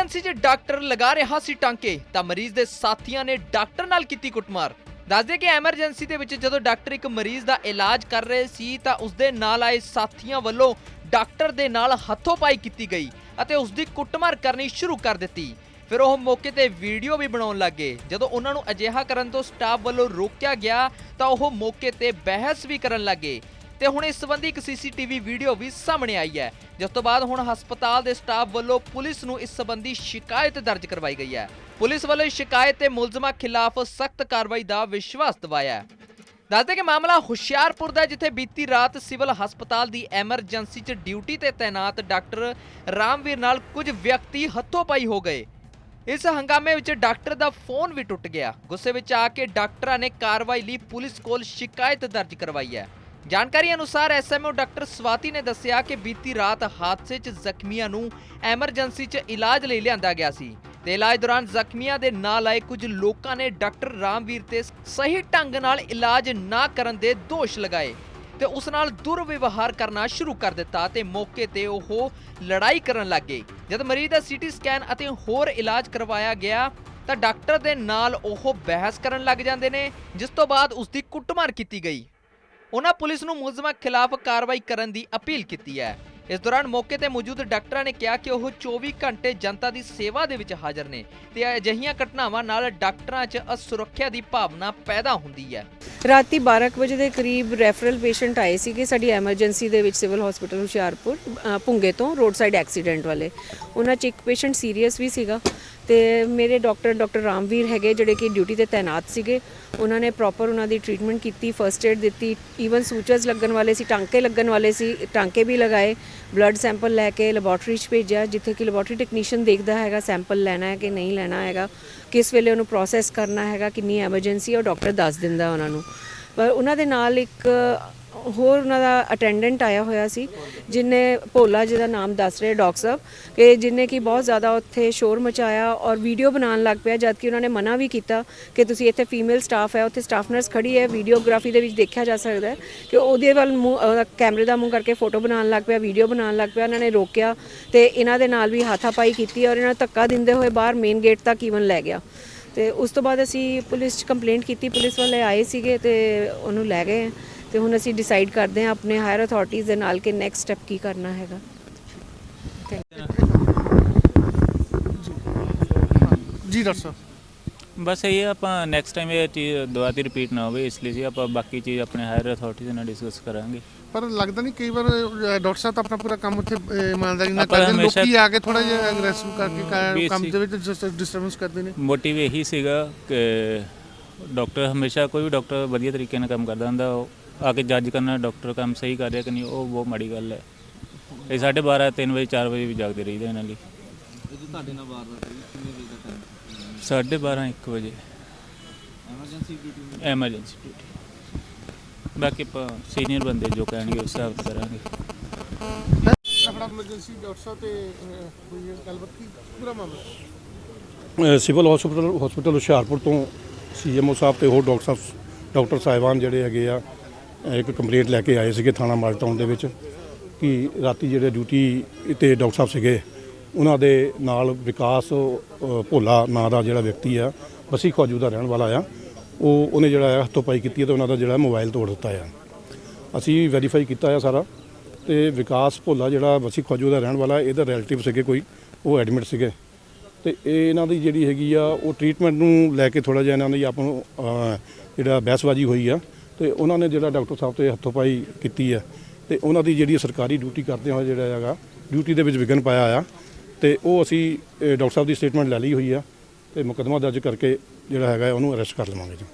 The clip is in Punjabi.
ਐਮਰਜੈਂਸੀ 'ਚ ਡਾਕਟਰ ਲਗਾ ਰਿਹਾ ਸੀ ਟਾਂਕੇ, ਤਾਂ ਮਰੀਜ਼ ਦੇ ਸਾਥੀਆਂ ਨੇ ਡਾਕਟਰ ਨਾਲ ਕੀਤੀ ਕੁੱਟਮਾਰ। ਦੱਸਦੇ ਕਿ ਐਮਰਜੈਂਸੀ ਦੇ ਵਿੱਚ ਜਦੋਂ ਡਾਕਟਰ ਇੱਕ ਮਰੀਜ਼ ਦਾ ਇਲਾਜ ਕਰ ਰਹੇ ਸੀ, ਤਾਂ ਉਸਦੇ ਨਾਲ ਆਏ ਸਾਥੀਆਂ ਵੱਲੋਂ ਡਾਕਟਰ ਦੇ ਨਾਲ ਹੱਥੋਂ-ਪਾਈ ਕੀਤੀ ਗਈ ਅਤੇ ਉਸ ਦੀ ਕੁੱਟਮਾਰ ਕਰਨੀ ਸ਼ੁਰੂ ਕਰ ਦਿੱਤੀ। ਫਿਰ ਉਹ ਮੌਕੇ ਤੇ ਵੀਡੀਓ ਵੀ ਬਣਾਉਣ ਲੱਗੇ ਜਦੋਂ ਉਹਨਾਂ ਨੂੰ ਅਜਿਹਾ ਕਰਨ ਤੋਂ ਸਟਾਫ ਵੱਲੋਂ ਰੋਕਿਆ ਗਿਆ, ਤਾਂ ਉਹ ਮੌਕੇ ਤੇ ਬਹਿਸ ਵੀ ਕਰਨ ਲੱਗੇ ਤੇ ਹੁਣ ਇਸ ਸੰਬੰਧੀ ਇੱਕ ਸੀਸੀਟੀਵੀ ਵੀਡੀਓ ਵੀ ਸਾਹਮਣੇ ਆਈ ਹੈ, ਜਿਸ ਤੋਂ ਬਾਅਦ ਹੁਣ ਹਸਪਤਾਲ ਦੇ ਸਟਾਫ ਵੱਲੋਂ ਪੁਲਿਸ ਨੂੰ ਇਸ ਸੰਬੰਧੀ ਸ਼ਿਕਾਇਤ ਦਰਜ ਕਰਵਾਈ ਗਈ ਹੈ। ਪੁਲਿਸ ਵੱਲੋਂ ਇਸ ਸ਼ਿਕਾਇਤ ਤੇ ਮੁਲਜ਼ਮਾਂ ਖਿਲਾਫ ਸਖਤ ਕਾਰਵਾਈ ਦਾ ਵਿਸ਼ਵਾਸ ਦਿਵਾਇਆ ਹੈ। ਦੱਸਦੇ ਕਿ ਮਾਮਲਾ ਹੁਸ਼ਿਆਰਪੁਰ ਦਾ ਜਿੱਥੇ ਬੀਤੀ ਰਾਤ ਸਿਵਲ ਹਸਪਤਾਲ ਦੀ ਐਮਰਜੈਂਸੀ 'ਚ ਡਿਊਟੀ ਤੇ ਤਾਇਨਾਤ ਡਾਕਟਰ ਰਾਮਵੀਰ ਨਾਲ ਕੁਝ ਵਿਅਕਤੀ ਹੱਥੋਂ ਪਾਈ ਹੋ ਗਏ। ਇਸ ਹੰਗਾਮੇ ਵਿੱਚ ਡਾਕਟਰ ਦਾ ਫੋਨ ਵੀ ਟੁੱਟ ਗਿਆ। ਗੁੱਸੇ ਵਿੱਚ ਆ ਕੇ ਡਾਕਟਰਾਂ ਨੇ ਕਾਰਵਾਈ ਲਈ ਪੁਲਿਸ ਕੋਲ ਸ਼ਿਕਾਇਤ ਦਰਜ ਕਰਵਾਈ ਹੈ। ਜਾਣਕਾਰੀ ਅਨੁਸਾਰ ਐਸਐਮਓ ਡਾਕਟਰ ਸਵਾਤੀ ਨੇ ਦੱਸਿਆ ਕਿ ਬੀਤੀ ਰਾਤ ਹਾਦਸੇ 'ਚ ਜ਼ਖਮੀਆਂ ਨੂੰ ਐਮਰਜੈਂਸੀ 'ਚ ਇਲਾਜ ਲਈ ਲਿਆਂਦਾ ਗਿਆ ਸੀ ਤੇ ਇਲਾਜ ਦੌਰਾਨ ਜ਼ਖਮੀਆਂ ਦੇ ਨਾਲ ਆਏ ਕੁਝ ਲੋਕਾਂ ਨੇ ਡਾਕਟਰ ਰਾਮਵੀਰ ਤੇ ਸਹੀ ਢੰਗ ਨਾਲ ਇਲਾਜ ਨਾ ਕਰਨ ਦੇ ਦੋਸ਼ ਲਗਾਏ ਤੇ ਉਸ ਨਾਲ ਦੁਰਵਿਵਹਾਰ ਕਰਨਾ ਸ਼ੁਰੂ ਕਰ ਦਿੱਤਾ ਤੇ ਮੌਕੇ ਤੇ ਉਹ ਲੜਾਈ ਕਰਨ ਲੱਗੇ ਜਦ ਮਰੀਜ਼ ਦਾ ਸੀਟੀ ਸਕੈਨ ਅਤੇ ਹੋਰ ਇਲਾਜ ਕਰਵਾਇਆ ਗਿਆ ਤਾਂ ਡਾਕਟਰ ਦੇ ਨਾਲ ਉਹ ਬਹਿਸ ਕਰਨ ਲੱਗ ਜਾਂਦੇ ਨੇ, ਜਿਸ ਤੋਂ ਬਾਅਦ ਉਸ ਦੀ ਕੁੱਟਮਾਰ ਕੀਤੀ ਗਈ। ਉਹਨਾਂ ਪੁਲਿਸ ਨੂੰ ਮੁਲਜ਼ਮਾਂ ਖਿਲਾਫ ਕਾਰਵਾਈ ਕਰਨ ਦੀ ਅਪੀਲ ਕੀਤੀ ਹੈ। ਇਸ ਦੌਰਾਨ ਮੌਕੇ ਤੇ ਮੌਜੂਦ ਡਾਕਟਰਾਂ ਨੇ ਕਿਹਾ ਕਿ ਉਹ 24 ਘੰਟੇ ਜਨਤਾ ਦੀ ਸੇਵਾ ਦੇ ਵਿੱਚ ਹਾਜ਼ਰ ਨੇ ਤੇ ਅਜਿਹੀਆਂ ਘਟਨਾਵਾਂ ਨਾਲ ਡਾਕਟਰਾਂ 'ਚ ਅਸੁਰੱਖਿਆ ਦੀ ਭਾਵਨਾ ਪੈਦਾ ਹੁੰਦੀ ਹੈ। ਰਾਤੀ 12 ਕੁ ਵਜੇ ਦੇ ਕਰੀਬ ਰੈਫਰਲ ਪੇਸ਼ੈਂਟ ਆਏ ਸੀਗੇ ਸਾਡੀ ਐਮਰਜੈਂਸੀ ਦੇ ਵਿੱਚ ਸਿਵਲ ਹਸਪੀਟਲ ਹੁਸ਼ਿਆਰਪੁਰ ਅ, ਭੁੰਗੇ ਤੋਂ ਰੋਡ ਸਾਈਡ ਐਕਸੀਡੈਂਟ ਵਾਲੇ। ਉਹਨਾਂ 'ਚ ਇੱਕ ਪੇਸ਼ੈਂਟ ਸੀਰੀਅਸ ਵੀ ਸੀਗਾ ਤੇ ਮੇਰੇ ਡਾਕਟਰ ਡਾਕਟਰ ਰਾਮਵੀਰ ਹੈਗੇ ਜਿਹੜੇ ਕਿ ਡਿਊਟੀ ਤੇ ਤਾਇਨਾਤ ਸੀਗੇ। ਉਹਨਾਂ ਨੇ ਪ੍ਰੋਪਰ ਉਹਨਾਂ ਦੀ ਟ੍ਰੀਟਮੈਂਟ ਕੀਤੀ ਫਰਸਟ ਏਡ ਦਿੱਤੀ ਈਵਨ ਸੂਚਰਸ ਲੱਗਣ ਵਾਲੇ ਸੀ ਟਾਂਕੇ ਲੱਗਣ ਵਾਲੇ ਸੀ ਟਾਂਕੇ ਵੀ ਲਗਾਏ ਬਲੱਡ ਸੈਂਪਲ ਲੈ ਕੇ ਲੈਬੋਰਟਰੀ 'ਚ ਭੇਜਿਆ ਜਿੱਥੇ ਕਿ ਲੈਬੋਰਟਰੀ ਟੈਕਨੀਸ਼ੀਅਨ ਦੇਖਦਾ ਹੈਗਾ ਸੈਂਪਲ ਲੈਣਾ ਹੈ ਕਿ ਨਹੀਂ ਲੈਣਾ ਹੈਗਾ। ਕਿਸ ਵੇਲੇ ਉਹਨੂੰ ਪ੍ਰੋਸੈਸ ਕਰਨਾ ਹੈਗਾ, ਕਿੰਨੀ ਐਮਰਜੈਂਸੀ ਹੈ, ਉਹ ਡਾਕਟਰ ਦੱਸ ਦਿੰਦਾ ਉਹਨਾਂ ਨੂੰ। ਪਰ ਉਹਨਾਂ ਦੇ ਨਾਲ ਇੱਕ ਹੋਰ ਉਹਨਾਂ ਦਾ ਅਟੈਂਡੈਂਟ ਆਇਆ ਹੋਇਆ ਸੀ, ਜਿਨੇ ਭੋਲਾ ਜਿਹਦਾ ਨਾਮ ਦੱਸ ਰਹੇ ਡਾਕਟਰ ਸਾਹਿਬ, ਕਿ ਜਿਨੇ ਕਿ ਬਹੁਤ ਜ਼ਿਆਦਾ ਉੱਥੇ ਸ਼ੋਰ ਮਚਾਇਆ ਔਰ ਵੀਡੀਓ ਬਣਾਉਣ ਲੱਗ ਪਿਆ ਜਦ ਕਿ ਉਹਨਾਂ ਨੇ ਮਨਾ ਵੀ ਕੀਤਾ ਕਿ ਤੁਸੀਂ ਇੱਥੇ ਫੀਮੇਲ ਸਟਾਫ ਹੈ, ਉੱਥੇ ਸਟਾਫ ਨਰਸ ਖੜੀ ਹੈ ਵੀਡੀਓਗ੍ਰਾਫੀ ਦੇ ਵਿੱਚ ਦੇਖਿਆ ਜਾ ਸਕਦਾ ਹੈ, ਕਿ ਉਹਦੇ ਵੱਲ ਮੂੰਹ ਕੈਮਰੇ ਦਾ ਮੂੰਹ ਕਰਕੇ ਫੋਟੋ ਬਣਾਉਣ ਲੱਗ ਪਿਆ ਵੀਡੀਓ ਬਣਾਉਣ ਲੱਗ ਪਿਆ, ਉਹਨਾਂ ਨੇ ਰੋਕਿਆ ਤੇ ਇਹਨਾਂ ਦੇ ਨਾਲ ਵੀ ਹਾਥਾਪਾਈ ਕੀਤੀ ਔਰ ਇਹਨਾਂ ਨੂੰ ਧੱਕਾ ਦਿੰਦੇ ਹੋਏ ਬਾਹਰ ਮੇਨ ਗੇਟ ਤੱਕ ਈਵਨ ਲੈ ਗਿਆ। ਤੇ ਉਸ ਤੋਂ ਬਾਅਦ ਅਸੀਂ ਪੁਲਿਸ 'ਚ ਕੰਪਲੇਂਟ ਕੀਤੀ, ਪੁਲਿਸ ਵਾਲੇ ਆਏ ਸੀਗੇ ਤੇ ਉਹਨੂੰ ਲੈ ਗਏ। ਤੇ ਹੁਣ ਅਸੀਂ ਡਿਸਾਈਡ ਕਰਦੇ ਹਾਂ ਆਪਣੇ ਹਾਇਰ ਅਥਾਰਟੀਜ਼ ਦੇ ਨਾਲ ਕਿ ਨੈਕਸਟ ਸਟੈਪ ਕੀ ਕਰਨਾ ਹੈਗਾ। ਜੀ। ਡਾਕਟਰ ਸਾਹਿਬ। ਬਸ ਇਹ ਆਪਾਂ ਨੈਕਸਟ ਟਾਈਮ ਇਹ ਚੀਜ਼ ਦੁਬਾਰਾ ਤੇ ਰਿਪੀਟ ਨਾ ਹੋਵੇ ਇਸ ਲਈ ਜੀ ਆਪਾਂ ਬਾਕੀ ਚੀਜ਼ ਆਪਣੇ ਹਾਇਰ ਅਥਾਰਟੀ ਦੇ ਨਾਲ ਡਿਸਕਸ ਕਰਾਂਗੇ। ਪਰ ਲੱਗਦਾ ਨਹੀਂ ਕਈ ਵਾਰ ਡਾਕਟਰ ਸਾਹਿਬ ਤਾਂ ਆਪਣਾ ਪੂਰਾ ਕੰਮ ਉੱਥੇ ਇਮਾਨਦਾਰੀ ਨਾਲ ਕਰਦੇ ਨੇ। ਲੋਕੀ ਆ ਕੇ ਥੋੜਾ ਜਿਹਾ ਅਗਰੈਸਿਵ ਕਰਕੇ ਕੰਮ ਦੇ ਵਿੱਚ ਡਿਸਟਰਬੈਂਸ ਕਰਦੇ ਨੇ। ਮੋਟਿਵ ਇਹੀ ਸੀਗਾ ਕਿ ਡਾਕਟਰ ਹਮੇਸ਼ਾ ਕੋਈ ਵੀ ਡਾਕਟਰ ਵਧੀਆ ਤਰੀਕੇ ਨਾਲ ਕੰਮ ਕਰਦਾ ਹੁੰਦਾ ਆ ਕੇ ਜੱਜ ਕਰਨਾ ਡਾਕਟਰ ਕੰਮ ਸਹੀ ਕਰ ਰਿਹਾ ਕਿ ਨਹੀਂ ਉਹ ਬਹੁਤ ਮਾੜੀ ਗੱਲ ਹੈ। ਇਹ 12:30 3 ਵਜੇ 4 ਵਜੇ ਵੀ ਜਾਗਦੇ ਰਹੀਦੇ ਇਹਨਾਂ ਲਈ। ਤੁਹਾਡੇ ਨਾਲ ਵਾਰਦਾਤ ਹੋਈ ਕਿੰਨੇ ਵਜੇ ਦਾ ਟਾਈਮ 12:30 1 ਵਜੇ। ਐਮਰਜੈਂਸੀ ਡਿਊਟੀ ਐਮਰਜੈਂਸੀ ਡਿਊਟੀ ਬਾਕੀ ਆਪਾਂ ਸੀਨੀਅਰ ਬੰਦੇ ਜੋ ਕਹਿਣਗੇ ਉਸ ਹਿਸਾਬ ਨਾਲ ਕਰਾਂਗੇ। ਆਪਣਾ ਐਮਰਜੈਂਸੀ ਡਾਕਟਰ ਸਾਹਿਬ ਤੇ ਅਹ, ਹੋਈ ਹੈ ਗੱਲਬਾਤ ਕੀ? ਪੂਰਾ ਮਾਮਲਾ। ਅ, ਸਿਵਲ ਹਸਪੀਟਲ ਹਸਪੀਟਲ ਹੁਸ਼ਿਆਰਪੁਰ ਤੋਂ ਸੀਐਮਓ ਸਾਹਿਬ ਤੇ ਹੋਰ ਡਾਕਟਰ ਸਾਹਿਬ ਡਾਕਟਰ ਸਾਹਿਬਾਨ ਜਿਹੜੇ ਹੈਗੇ ਆ ਇੱਕ ਕੰਪਲੇਂਟ ਲੈ ਕੇ ਆਏ ਸੀਗੇ ਥਾਣਾ ਮਾਲਟਾਊਨ ਦੇ ਵਿੱਚ ਕਿ ਰਾਤੀ ਜਿਹੜੇ ਡਿਊਟੀ ਤੇ ਡਾਕਟਰ ਸਾਹਿਬ ਸੀਗੇ ਉਹਨਾਂ ਦੇ ਨਾਲ ਵਿਕਾਸ ਅ, ਭੋਲਾ ਨਾਂ ਦਾ ਜਿਹੜਾ ਵਿਅਕਤੀ ਆ ਬਸੀ ਖਵਾਜੂ ਦਾ ਰਹਿਣ ਵਾਲਾ ਆ ਉਹ ਉਹਨੇ ਜਿਹੜਾ ਹੈ ਹੱਥੋਂ ਪਾਈ ਕੀਤੀ ਹੈ ਤੇ ਉਹਨਾਂ ਦਾ ਜਿਹੜਾ ਮੋਬਾਈਲ ਤੋੜ ਦਿੱਤਾ ਆ। ਅਸੀਂ ਵੈਰੀਫਾਈ ਕੀਤਾ ਆ ਸਾਰਾ ਤੇ ਵਿਕਾਸ ਭੋਲਾ ਜਿਹੜਾ ਬਸੀ ਖਵਾਜੂ ਦਾ ਰਹਿਣ ਵਾਲਾ ਇਹਦਾ ਰਿਲੇਟਿਵ ਸੀਗੇ ਕੋਈ ਉਹ ਐਡਮਿਟ ਸੀਗੇ। ਤੇ ਇਹ ਇਹਨਾਂ ਦੀ ਜਿਹੜੀ ਹੈਗੀ ਆ ਉਹ ਟ੍ਰੀਟਮੈਂਟ ਨੂੰ ਲੈ ਕੇ ਥੋੜਾ ਜਿਹਾ ਇਹਨਾਂ ਦੀ ਆਪਾਂ ਨੂੰ ਅਹ, ਜਿਹੜਾ ਬਹਿਸਬਾਜ਼ੀ ਹੋਈ ਆ ਤੇ ਉਹਨਾਂ ਨੇ ਜਿਹੜਾ ਡਾਕਟਰ ਸਾਹਿਬ ਤੇ ਹੱਥੋਂ ਪਾਈ ਕੀਤੀ ਹੈ ਤੇ ਉਹਨਾਂ ਦੀ ਜਿਹੜੀ ਸਰਕਾਰੀ ਡਿਊਟੀ ਕਰਦੇ ਹੋਏ ਜਿਹੜਾ ਹੈਗਾ, ਡਿਊਟੀ ਦੇ ਵਿੱਚ ਵਿਘਨ ਪਾਇਆ ਆ ਤੇ ਉਹ ਅਸੀਂ ਡਾਕਟਰ ਸਾਹਿਬ ਦੀ ਸਟੇਟਮੈਂਟ ਲੈ ਲਈ ਹੋਈ ਆ ਤੇ ਮੁਕੱਦਮਾ ਦਰਜ ਕਰਕੇ ਜਿਹੜਾ ਹੈਗਾ ਉਹਨੂੰ ਅਰੈਸਟ ਕਰ ਲਵਾਂਗੇ ਜੀ।